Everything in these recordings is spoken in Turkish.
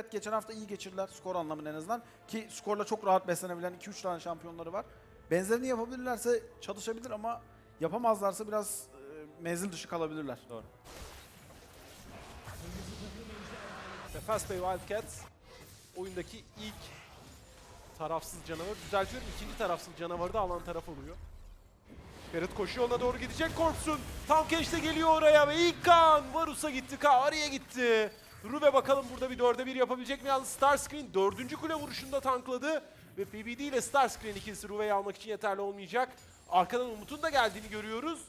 Evet geçen hafta iyi geçirdiler skor anlamında en azından. Ki skorla çok rahat beslenebilen 2-3 tane şampiyonları var. Benzerini yapabilirlerse çalışabilir ama yapamazlarsa biraz e, menzil dışı kalabilirler. Doğru. Ve Fast Bay Wildcats oyundaki ilk tarafsız canavar. Düzeltiyorum ikinci tarafsız canavarı da alan taraf oluyor. Ferit koşuyor ona doğru gidecek Korps'un. Tam Kenç de geliyor oraya ve ilk kan Varus'a gitti, Kaari'ye gitti. Rube bakalım burada bir dörde bir yapabilecek mi? Yalnız Starscreen dördüncü kule vuruşunda tankladı. Ve PBD ile Starscreen ikilisi Rube'yi almak için yeterli olmayacak. Arkadan Umut'un da geldiğini görüyoruz.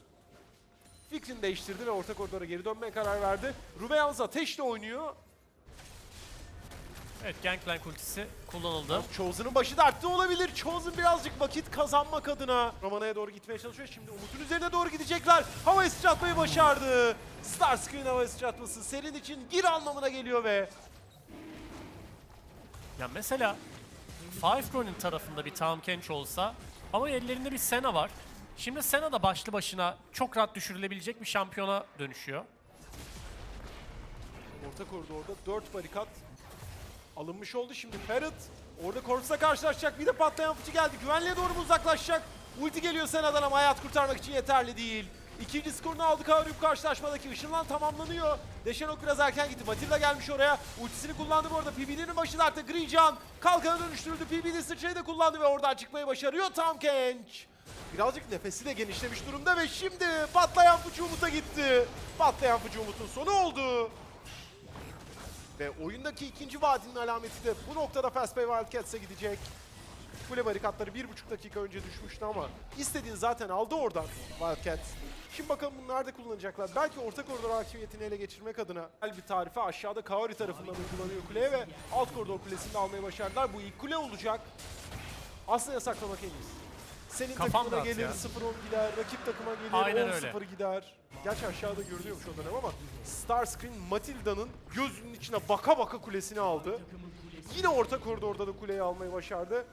Fikrini değiştirdi ve orta koridora geri dönmeye karar verdi. Rube yalnız ateşle oynuyor. Evet Gangplank ultisi kullanıldı. Chosen'ın başı dertte olabilir. Chosen birazcık vakit kazanmak adına Romana'ya doğru gitmeye çalışıyor. Şimdi Umut'un üzerine doğru gidecekler. Havaya sıçratmayı başardı. Starscreen havaya sıçratması senin için gir anlamına geliyor ve Ya mesela Five Ronin tarafında bir Tahm Kench olsa ama ellerinde bir Senna var. Şimdi Senna da başlı başına çok rahat düşürülebilecek bir şampiyona dönüşüyor. orta koridorda 4 barikat alınmış oldu. Şimdi Ferret orada Corps'la karşılaşacak. Bir de patlayan fıçı geldi. Güvenliğe doğru mu uzaklaşacak? Ulti geliyor Sena'dan ama hayat kurtarmak için yeterli değil. İkinci skorunu aldı Kavrayup karşılaşmadaki ışınlan tamamlanıyor. Deşenok biraz erken gitti. Matilda gelmiş oraya. Ultisini kullandı bu arada. PBD'nin başı dertte. Grijan kalkana dönüştürüldü. PBD sıçrayı da kullandı ve oradan çıkmayı başarıyor Tam Kench. Birazcık nefesi de genişlemiş durumda ve şimdi patlayan fıçı Umut'a gitti. Patlayan fıçı Umut'un sonu oldu. Ve oyundaki ikinci vadinin alameti de bu noktada Fast Pay Wildcats'e gidecek. Kule barikatları bir buçuk dakika önce düşmüştü ama istediğini zaten aldı oradan Wildcats. Şimdi bakalım bunlar da kullanacaklar. Belki orta koridor hakimiyetini ele geçirmek adına güzel bir tarife aşağıda Kaori tarafından uygulanıyor kuleye ve alt koridor kulesini almayı başardılar. Bu ilk kule olacak. Aslında yasaklamak en iyisi. Senin Kafam takımına gelir ya. 0-10 gider, rakip takıma gelir Aynen 10-0 öyle. gider. Gerçi aşağıda görünüyormuş o dönem ama Starscreen Matilda'nın gözünün içine baka baka kulesini aldı. Yine orta koridorda da kuleyi almayı başardı.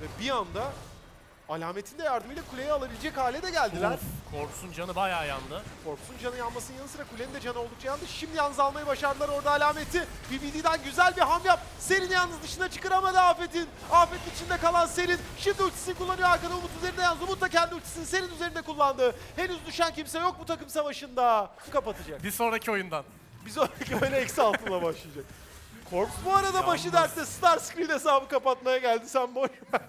Ve bir anda alametin de yardımıyla kuleyi alabilecek hale de geldiler. Of, Corps'un canı bayağı yandı. Korps'un canı yanmasının yanı sıra kulenin de canı oldukça yandı. Şimdi yalnız almayı başardılar orada alameti. BBD'den güzel bir ham yap. Serin yalnız dışına çıkaramadı Afet'in. Afet'in içinde kalan Serin. Şimdi ultisini kullanıyor arkada Umut üzerinde yalnız. Umut da kendi ultisini Serin üzerinde kullandı. Henüz düşen kimse yok bu takım savaşında. Kapatacak. Bir sonraki oyundan. Bir sonraki oyuna eksi altına başlayacak. Korps bu arada başı dertte Starscreen hesabı kapatmaya geldi. Sen boş ver.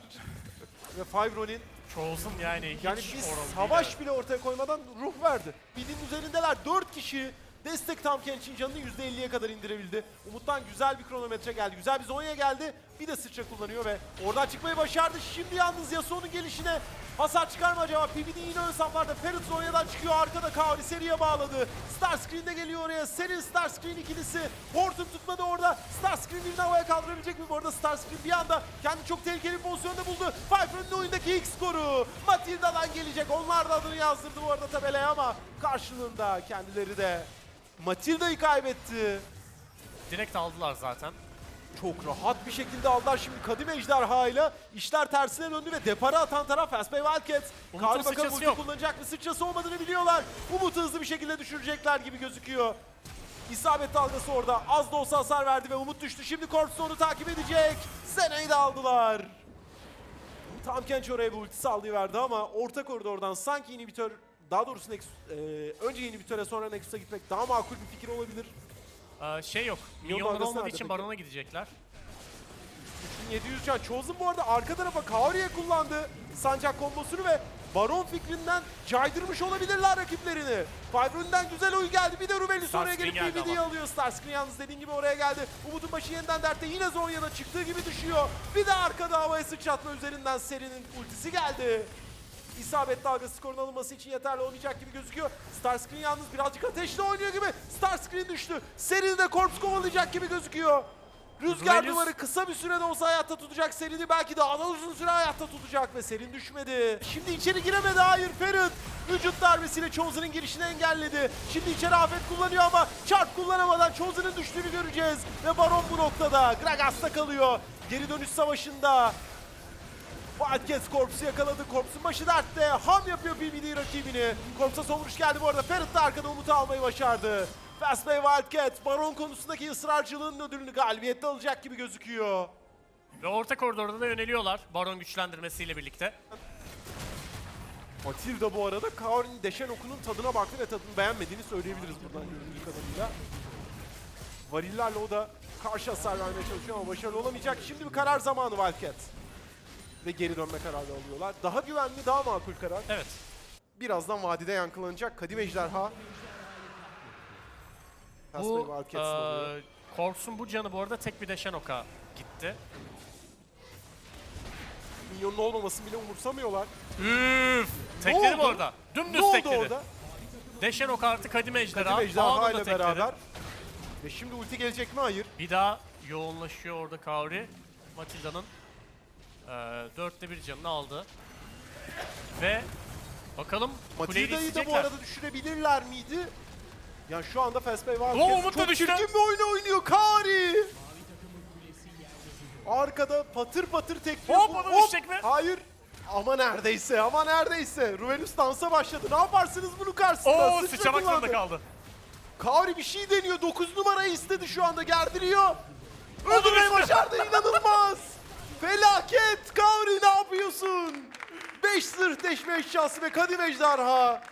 Ve Five Ronin Chosen yani hiç yani değil, savaş bile ortaya koymadan ruh verdi. Bildiğin üzerindeler 4 kişi destek tam Kenç'in canını %50'ye kadar indirebildi. Umut'tan güzel bir kronometre geldi. Güzel bir Zonya geldi. Bir de sıçra kullanıyor ve oradan çıkmayı başardı. Şimdi yalnız Yasuo'nun gelişine hasar çıkar mı acaba? PBD yine ön saflarda. Ferit Zonya'dan çıkıyor. Arkada Kaori seriye bağladı. Starscreen de geliyor oraya. Serin Starscreen ikilisi. Horton tutmadı orada. Starscreen birini havaya kaldırabilecek mi? Bu arada Starscreen bir anda kendi çok tehlikeli bir pozisyonda buldu. Pfeiffer'ın oyundaki ilk skoru. Matilda'dan gelecek. Onlar da adını yazdırdı bu arada tabelaya ama karşılığında kendileri de Matilda'yı kaybetti. Direkt aldılar zaten. Çok rahat bir şekilde aldılar şimdi Kadim Ejderha ile işler tersine döndü ve depara atan taraf Fastbay Wildcats. Kari bakalım ulti yok. kullanacak mı? Sıçrası olmadığını biliyorlar. Umut'u hızlı bir şekilde düşürecekler gibi gözüküyor. İsabet dalgası orada. Az da olsa hasar verdi ve Umut düştü. Şimdi Corpse onu takip edecek. Sena'yı da aldılar. Tam Kench oraya bir ulti sallayıverdi ama orta koridordan sanki inhibitör daha doğrusu Nexus, e, önce inhibitöre sonra Nexus'a gitmek daha makul bir fikir olabilir. Ee, şey yok. Minyon Minyonlar dalgası olmadığı nerede için peki? Baron'a gidecekler. 3700 can. Chosen bu arada arka tarafa Kaori'ye kullandı sancak kombosunu ve Baron fikrinden caydırmış olabilirler rakiplerini. Fibron'dan güzel oyun geldi. Bir de Rubellis oraya gelip geldi BBD'yi ama. alıyor. Starscreen yalnız dediğin gibi oraya geldi. Umut'un başı yeniden dertte. Yine Zonya'da çıktığı gibi düşüyor. Bir de arkada havaya sıçratma üzerinden serinin ultisi geldi. İsabet dalgası skorun alınması için yeterli olmayacak gibi gözüküyor. Starscreen yalnız birazcık ateşle oynuyor gibi. Starscreen düştü. Serini de Corpse kovalayacak gibi gözüküyor. Rüzgar Rubelius- duvarı kısa bir sürede olsa hayatta tutacak Serin'i belki daha da uzun süre hayatta tutacak ve Serin düşmedi. Şimdi içeri giremedi hayır Ferit. Vücut darbesiyle Chosen'ın girişini engelledi. Şimdi içeri afet kullanıyor ama çarp kullanamadan Chosen'ın düştüğünü göreceğiz. Ve Baron bu noktada. Gragas'ta kalıyor. Geri dönüş savaşında. Wildcats Corps'u yakaladı. Corps'un başı dertte. Ham yapıyor PBD rakibini. Corps'a son vuruş geldi bu arada. Ferit de arkada Umut'u almayı başardı. Fastbay Wildcat Baron konusundaki ısrarcılığının ödülünü galibiyette alacak gibi gözüküyor. Ve orta koridorda da yöneliyorlar Baron güçlendirmesiyle birlikte. Matilda bu arada Kaori'nin deşen okunun tadına baktı ve tadını beğenmediğini söyleyebiliriz buradan göründüğü kadarıyla. Varillerle o da karşı hasar vermeye çalışıyor ama başarılı olamayacak. Şimdi bir karar zamanı Wildcat. Ve geri dönme kararı alıyorlar. Daha güvenli, daha makul karar. Evet. Birazdan vadide yankılanacak. Kadim Ejderha. Bu eee Corpse'un bu canı bu arada tek bir deşen oka gitti. Minyonun olmamasını bile umursamıyorlar. Üf! Tekledi oldu? arada. Dümdüz Ne oldu tekledi. orada? Deşen ok artı Kadim Ejderha. Kadim Ejderha ile beraber. Ve şimdi ulti gelecek mi? Hayır. Bir daha yoğunlaşıyor orada Kaori. Matilda'nın eee dörtte bir canını aldı. Ve bakalım kuleyi Matilda'yı da bu isteyecekler. arada düşürebilirler miydi? Ya şu anda Fastbay Oo, Wildcat Umut da çok düştü. çirkin bir oyun oynuyor Kari. Arkada patır patır tekliyor. Hop, Bu- ona düşecek mi? Hayır. Ama neredeyse, ama neredeyse. Ruvenus dansa başladı. Ne yaparsınız bunun karşısında? Oo Sıçra sıçramak zorunda kaldı. Kari bir şey deniyor. 9 numarayı istedi şu anda. Gerdiriyor. Öldürmeyi başardı. İnanılmaz. Felaket. Kari ne yapıyorsun? 5 zırh deşme eşyası ve kadim ejderha.